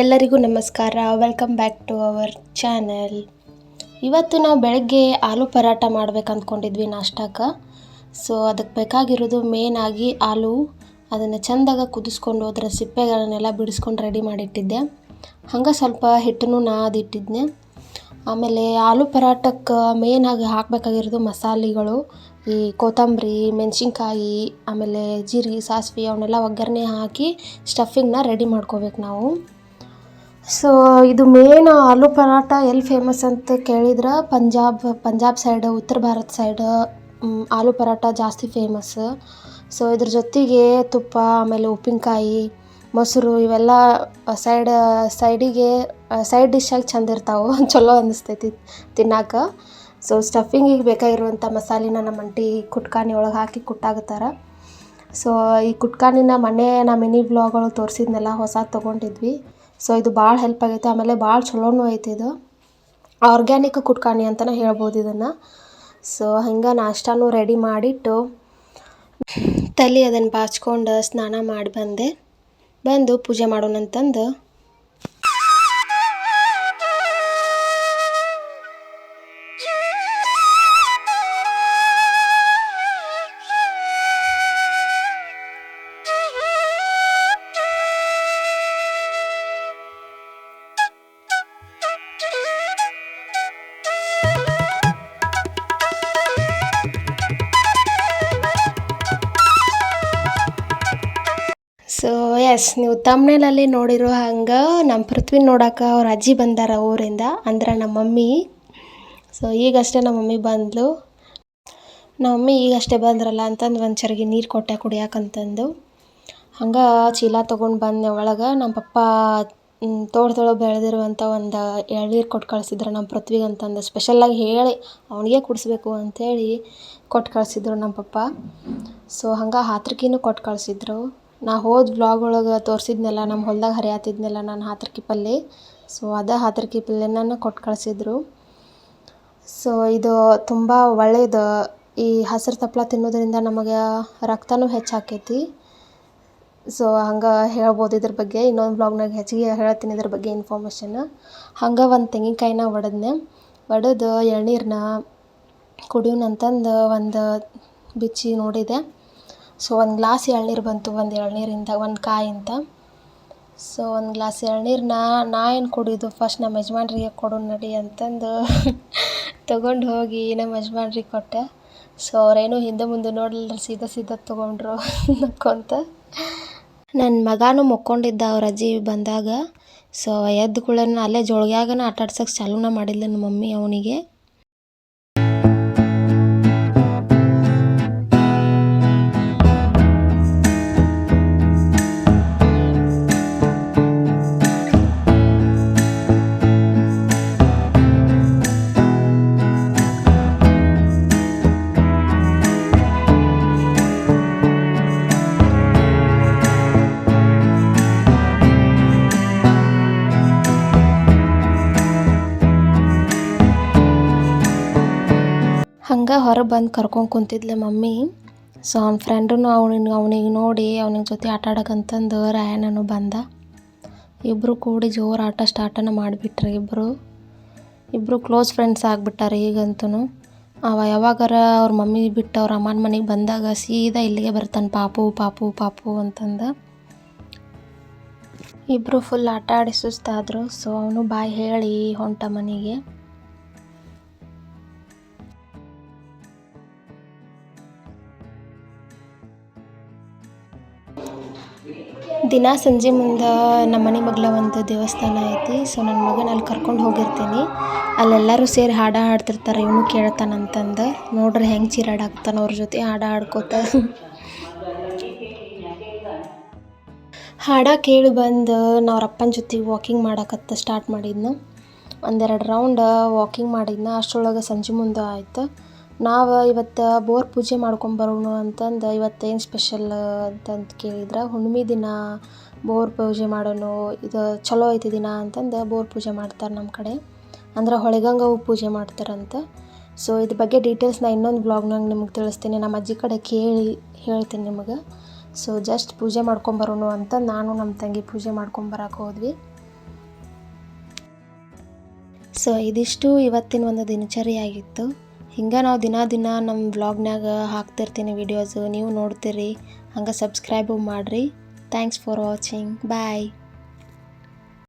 ಎಲ್ಲರಿಗೂ ನಮಸ್ಕಾರ. Welcome back to our channel ಇವತ್ತು ನಾವು ಬೆಳಗ್ಗೆ ಆಲೂ ಪರಾಟ ಮಾಡ್ಬೇಕು ಅಂದ್ಕೊಂಡಿದ್ವಿ ನಾಷ್ಟಕ್ಕೆ. ಸೊ ಅದಕ್ಕೆ ಬೇಕಾಗಿರೋದು ಮೇನ್ ಆಗಿ ಆಲೂ, ಅದನ್ನು ಚೆಂದಾಗ ಕುದಿಸ್ಕೊಂಡು ಅದರ ಸಿಪ್ಪೆಗಳನ್ನೆಲ್ಲ ಬಿಡಿಸ್ಕೊಂಡು ರೆಡಿ ಮಾಡಿಟ್ಟಿದ್ದೆ. ಹಂಗೆ ಸ್ವಲ್ಪ ಹಿಟ್ಟನ್ನು ನಾದಿಟ್ಟಿದ್ದೆ ಆಮೇಲೆ ಆಲೂ ಪರಾಟಕ್ಕೆ ಆಗಿ ಹಾಕಬೇಕಾಗಿರೋದು ಮಸಾಲೆಗಳು, ಈ ಕೊತ್ತಂಬರಿ, ಮೆಣಸಿನ್ಕಾಯಿ, ಆಮೇಲೆ ಜೀರಿಗೆ, ಸಾಸಿವೆ ಅವನ್ನೆಲ್ಲ ಒಗ್ಗರಣೆ ಹಾಕಿ ಸ್ಟಫಿಂಗ್ನ ರೆಡಿ ಮಾಡ್ಕೋಬೇಕು ನಾವು. ಸೊ ಇದು ಮೇನ್ ಆಲೂ ಪರಾಟ ಎಲ್ಲಿ ಫೇಮಸ್ ಅಂತ ಕೇಳಿದ್ರೆ? ಪಂಜಾಬ್ ಪಂಜಾಬ್ ಸೈಡ್ ಉತ್ತರ ಭಾರತ ಸೈಡ್ ಆಲೂ ಪರಾಟ ಜಾಸ್ತಿ ಫೇಮಸ್ ಸೊ ಇದ್ರ ಜೊತೆಗೆ ತುಪ್ಪ, ಆಮೇಲೆ ಉಪ್ಪಿನಕಾಯಿ, ಮೊಸರು ಇವೆಲ್ಲ ಸೈಡ್ ಸೈಡಿಗೆ ಸೈಡ್ ಡಿಶ್ಶಾಗಿ ಚಂದ ಇರ್ತಾವೆ. ಚಲೋ ಅನ್ನಿಸ್ತೈತಿ ತಿನ್ನಾಕ. ಸೊ ಸ್ಟಫಿಂಗಿಗೆ ಬೇಕಾಗಿರುವಂಥ ಮಸಾಲಿನ ನಮ್ಮ ಅಂಟಿ ಕುಟ್ಕಾನಿ ಒಳಗೆ ಹಾಕಿ ಕುಟ್ಟಾಗುತ್ತಾರೆ ಸೊ ಈ ಕುಟ್ಕಾನಿನ ಮನೆ, ನಮ್ಮ ಮಿನಿ ಬ್ಲಾಗ್ ಒಳಗೆ ತೋರಿಸಿದ್ನೆಲ್ಲ ಹೊಸ ತೊಗೊಂಡಿದ್ವಿ. ಸೊ ಇದು ಭಾಳ ಹೆಲ್ಪ್ ಆಗೈತೆ. ಆಮೇಲೆ ಭಾಳ ಚಲೋನೂ ಐತೆ ಇದು. ಆರ್ಗ್ಯಾನಿಕ್ ಕುಟ್ಕಾನಿ ಅಂತಲೇ ಹೇಳ್ಬೋದು ಇದನ್ನು. ಸೊ ಹಿಂಗೆ ನಾಷ್ಟಾನು ರೆಡಿ ಮಾಡಿಟ್ಟು ತಲೆ ಅದನ್ನು ಬಾಚ್ಕೊಂಡು ಸ್ನಾನ ಮಾಡಿ ಬಂದೆ. ಬಂದು ಪೂಜೆ ಮಾಡೋಣ ಎಸ್ ನೀವು ತಮ್ಮನೇಲಲ್ಲಿ ನೋಡಿರೋ ಹಂಗೆ ನಮ್ಮ ಪೃಥ್ವಿ ನೋಡೋಕೆ ಅವ್ರ ಅಜ್ಜಿ ಬಂದಾರ ಊರಿಂದ, ಅಂದ್ರೆ ನಮ್ಮ ಮಮ್ಮಿ. ಸೊ ಈಗಷ್ಟೇ ನಮ್ಮ ಮಮ್ಮಿ ಬಂದಳು ನಮ್ಮ ಮಮ್ಮಿ ಈಗಷ್ಟೇ ಬಂದ್ರಲ್ಲ ಅಂತಂದು ಒಂದು ಚರಿಗೆ ನೀರು ಕೊಟ್ಟೆ ಕುಡಿಯಾಕಂತಂದು. ಹಂಗೆ ಚೀಲ ತೊಗೊಂಡು ಬಂದೆ ಒಳಗೆ. ನಮ್ಮ ಪಪ್ಪ ತೋಟದೊಳಗೆ ಬೆಳೆದಿರುವಂಥ ಒಂದು ಎಳ್ನೀರು ಕೊಟ್ಟು ಕಳಿಸಿದ್ರು ನಮ್ಮ ಪೃಥ್ವಿಗೆ ಅಂತಂದು. ಸ್ಪೆಷಲಾಗಿ ಹೇಳಿ, ಅವನಿಗೆ ಕುಡಿಸ್ಬೇಕು ಅಂಥೇಳಿ ಕೊಟ್ಟು ಕಳಿಸಿದ್ರು ನಮ್ಮ ಪಪ್ಪ. ಸೊ ಹಂಗೆ ಹಾತ್ರಕಿನೂ ಕೊಟ್ಟು ಕಳಿಸಿದ್ರು. ನಾ ಹೋದ ಬ್ಲಾಗ್ ಒಳಗೆ ತೋರಿಸಿದ್ನಲ್ಲ ನಮ್ಮ ಹೊಲ್ದಾಗ ಹರಿಯಾತಿದ್ನಲ್ಲ ನಾನು ಹಾತರ್ಕಿ ಪಲ್ಲೆ ಸೊ ಅದೇ ಹಾತರ್ಕಿ ಪಲ್ಯನ ಕೊಟ್ಟು ಕಳಿಸಿದ್ರು. ಸೊ ಇದು ತುಂಬ ಒಳ್ಳೆಯದು ಈ ಹಸಿರು ತಪ್ಪಲ ತಿನ್ನೋದ್ರಿಂದ ನಮಗೆ ರಕ್ತನೂ ಹೆಚ್ಚಾಕೈತಿ. ಸೊ ಹಂಗೆ ಹೇಳ್ಬೋದು ಇದ್ರ ಬಗ್ಗೆ. ಇನ್ನೊಂದು ಬ್ಲಾಗ್ನಾಗ ಹೆಚ್ಚಿಗೆ ಹೇಳ್ತೀನಿ ಇದ್ರ ಬಗ್ಗೆ ಇನ್ಫಾರ್ಮೇಷನ್ ಹಂಗೆ ಒಂದು ತೆಂಗಿನಕಾಯಿನ ಒಡೆದ್ನೆ. ಒಡೆದು ಎಳ್ನೀರನ್ನ ಕುಡಿಯೋಣ ಅಂತಂದು ಒಂದು ಬಿಚ್ಚಿ ನೋಡಿದೆ. ಸೊ ಒಂದು ಗ್ಲಾಸ್ ಎಳ್ನೀರು ಬಂತು, ಒಂದು ಎಳ್ನೀರಿಂದ, ಒಂದು ಕಾಯಿಂದ. ಸೊ ಒಂದು ಗ್ಲಾಸ್ ಎಳ್ನೀರನ್ನ ನಾ ಏನು ಕುಡಿದು ಫಸ್ಟ್ ನಮ್ಮ ಯಜಮಾನ್ರಿಗೆ ಕೊಡು ನಡಿ ಅಂತಂದು ತೊಗೊಂಡು ಹೋಗಿ ನಮ್ಮ ಯಜಮಾನ್ರಿಗೆ ಕೊಟ್ಟೆ. ಸೊ ಅವರೇನು ಹಿಂದೆ ಮುಂದೆ ನೋಡಲ್ಲ ಸೀದಾ ಸೀದಾ ತೊಗೊಂಡ್ರು ನಕ್ಕೊಂತ ನನ್ನ ಮಗನೂ ಮಕ್ಕೊಂಡಿದ್ದ, ಅವ್ರ ಅಜ್ಜಿ ಬಂದಾಗ. ಸೊ ಎದ್ದ ಕೂಡ ಅಲ್ಲೇ ಜೋಳ್ಗ್ಯಾಗನ ಆಟ ಆಡ್ಸೋಕೆ ಚಾಲೂನ ಮಾಡಿಲ್ಲ ನಮ್ಮ ಮಮ್ಮಿ ಅವನಿಗೆ. ಹಂಗೆ ಹೊರಗೆ ಬಂದು ಕರ್ಕೊಂಡು ಕುಂತಿದ್ಲೆ ಮಮ್ಮಿ. ಸೊ ಅವ್ನ ಫ್ರೆಂಡೂ ಅವನಿಗೆ ಅವನಿಗೆ ನೋಡಿ ಅವನಿಗೆ ಜೊತೆ ಆಟ ಆಡೋಕಂತಂದು ರಾಯಣ್ಣನು ಬಂದ. ಇಬ್ಬರು ಕೂಡಿ ಜೋರು ಆಟ ಸ್ಟಾರ್ಟನ ಮಾಡಿಬಿಟ್ರು ಇಬ್ಬರು ಇಬ್ಬರು ಕ್ಲೋಸ್ ಫ್ರೆಂಡ್ಸ್ ಆಗಿಬಿಟ್ಟಾರೆ ಈಗಂತೂ ಅವ ಯಾವಾಗಾರ ಅವ್ರ ಮಮ್ಮಿ ಬಿಟ್ಟು ಅವ್ರ ಅಮ್ಮನ ಮನೆಗೆ ಬಂದಾಗ ಸೀದಾ ಇಲ್ಲಿಗೆ ಬರ್ತಾನೆ, ಪಾಪು ಪಾಪು ಪಾಪು ಅಂತಂದು. ಇಬ್ಬರು ಫುಲ್ ಆಟ ಆಡಿ ಸುಸ್ತಾದರು. ಸೊ ಅವನು ಬಾಯಿ ಹೇಳಿ ಹೊಂಟ ಮನೆಗೆ. ದಿನ ಸಂಜೆ ಮುಂದೆ ನಮ್ಮ ಮನೆ ಮಗ್ಲ ಒಂದು ದೇವಸ್ಥಾನ ಐತಿ. ಸೊ ನನ್ನ ಮಗನ ಅಲ್ಲಿ ಕರ್ಕೊಂಡು ಹೋಗಿರ್ತೀನಿ. ಅಲ್ಲೆಲ್ಲರೂ ಸೇರಿ ಹಾಡ ಹಾಡ್ತಿರ್ತಾರೆ, ಇವನು ಕೇಳ್ತಾನಂತಂದು. ನೋಡ್ರಿ ಹೆಂಗೆ ಚೀರಾಡಾಕ್ತಾನ ಅವ್ರ ಜೊತೆ ಹಾಡ ಹಾಡ್ಕೋತ. ಹಾಡ ಕೇಳಿ ಬಂದು ಅಪ್ಪನ ಜೊತೆ ವಾಕಿಂಗ್ ಮಾಡಕತ್ತ ಸ್ಟಾರ್ಟ್ ಮಾಡಿದ್ನ. ಒಂದೆರಡು ರೌಂಡ್ ವಾಕಿಂಗ್ ಮಾಡಿದ್ನ. ಅಷ್ಟರೊಳಗೆ ಸಂಜೆ ಮುಂದೆ ಆಯ್ತು. ನಾವು ಇವತ್ತು ಬೋರ್ ಪೂಜೆ ಮಾಡ್ಕೊಂಬರೋಣ ಅಂತಂದು ಇವತ್ತೇನು ಸ್ಪೆಷಲ್ ಅಂತಂದು ಕೇಳಿದ್ರೆ ಹುಣ್ಮೆ ದಿನ ಬೋರ್ ಪೂಜೆ ಮಾಡೋಣ, ಇದು ಚಲೋ ಐತಿ ದಿನ ಅಂತಂದು ಬೋರ್ ಪೂಜೆ ಮಾಡ್ತಾರೆ ನಮ್ಮ ಕಡೆ. ಅಂದ್ರೆ ಹೊಳೆಗಂಗವು ಪೂಜೆ ಮಾಡ್ತಾರಂತ. ಸೊ ಇದ್ರ ಬಗ್ಗೆ ಡೀಟೇಲ್ಸ್ ನಾ ಇನ್ನೊಂದು ಬ್ಲಾಗ್ನಾಗ ನಿಮ್ಗೆ ತಿಳಿಸ್ತೀನಿ. ನಮ್ಮ ಅಜ್ಜಿ ಕಡೆ ಕೇಳಿ ಹೇಳ್ತೀನಿ ನಿಮಗೆ. ಸೊ ಜಸ್ಟ್ ಪೂಜೆ ಮಾಡ್ಕೊಂಬರೋಣ ಅಂತ ನಾನು ನಮ್ಮ ತಂಗಿ ಪೂಜೆ ಮಾಡ್ಕೊಂಬರಕ್ಕೆ ಹೋದ್ವಿ. ಸೊ ಇದಿಷ್ಟು ಇವತ್ತಿನ ಒಂದು ದಿನಚರಿ ಆಗಿತ್ತು. ಹಿಂಗೆ ನಾವು ದಿನ ದಿನ ನಮ್ಮ ವ್ಲಾಗ್ನಾಗ ಹಾಕ್ತಿರ್ತೀನಿ ವೀಡಿಯೋಸು ನೀವು ನೋಡ್ತೀರಿ. ಹಂಗೆ ಸಬ್ಸ್ಕ್ರೈಬು ಮಾಡಿರಿ. Thanks for watching bye